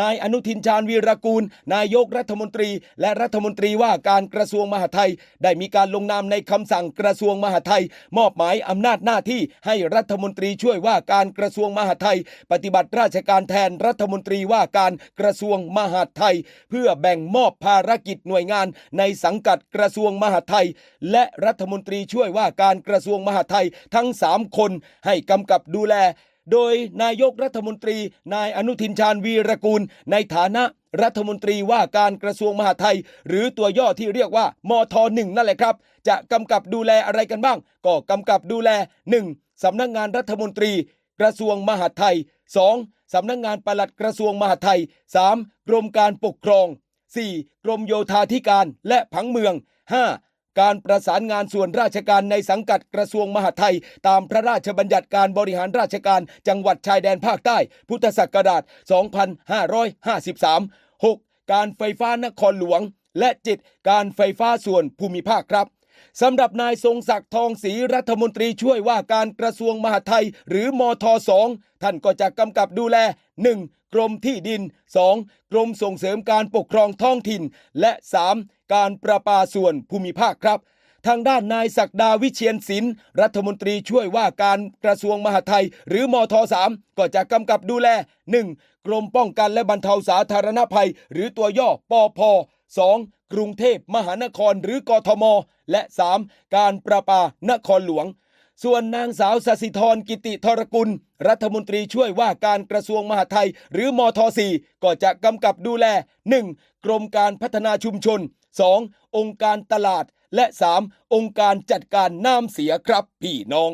นายอนุทินชาญวีรกูล นายกรัฐมนตรี และรัฐมนตรีว่าการกระทรวงมหาดไทย ได้มีการลงนามในคำสั่งกระทรวงมหาดไทย มอบหมายอำนาจหน้าที่ให้รัฐมนตรีช่วยว่าการกระทรวงมหาดไทย ปฏิบัติราชการแทนรัฐมนตรีว่าการกระทรวงมหาดไทย เพื่อแบ่งมอบภารกิจหน่วยงาน ในสังกัดกระทรวงมหาดไทย และรัฐมนตรีช่วยว่าการกระทรวงมหาดไทยทั้ง 3 คน ให้กำกับดูแล โดยนายกรัฐมนตรี นายอนุทินชาญวีรกูล ในฐานะรัฐมนตรีว่าการกระทรวงมหาดไทย หรือตัวย่อที่เรียกว่ามทหนึ่งนั่นแหละครับ จะกำกับดูแลอะไรกันบ้าง ก็กำกับดูแล 1. สำนักงานรัฐมนตรี กระทรวงมหาดไทย 2. สำนักงานปลัดกระทรวงมหาดไทย 3. กรมการปกครอง 4. กรมโยธาธิการและผังเมือง 5. การประสานงานส่วนราชการในสังกัดกระทรวงมหาดไทย ตามพระราชบัญญัติการบริหารราชการจังหวัดชายแดนภาคใต้ พุทธศักราช 2553 6. การไฟฟ้านครหลวง และ 7. การไฟฟ้าส่วนภูมิภาคครับ สำหรับนายทรงศักดิ์ทองศรีรัฐมนตรีช่วยว่าการกระทรวงมหาดไทย หรือมทสองท่านก็จะกำกับดูแล 1. กรมที่ดิน 2. กรมส่งเสริมการปกครองท้องถิ่น และ 3. การประปาส่วนภูมิภาคครับทางด้านนายศักดาวิเชียนศิลป์รัฐมนตรีช่วยว่าการกระทรวงมหาดไทย หรือมทสามก็จะกำกับดูแล 1. กรมป้องกันและบรรเทาสาธารณภัย หรือตัวย่อปอพ 2. กรุงเทพมหานครหรือกทม และ 3. การประปานครหลวง ส่วนนางสาวสสิธรกิติธรกุล รัฐมนตรีช่วยว่าการกระทรวงมหาดไทย หรือมทสี่ก็จะกำกับดูแล 1. กรมการพัฒนาชุมชน 2. องค์การตลาด และ 3. องค์การจัดการน้ำเสียครับพี่น้อง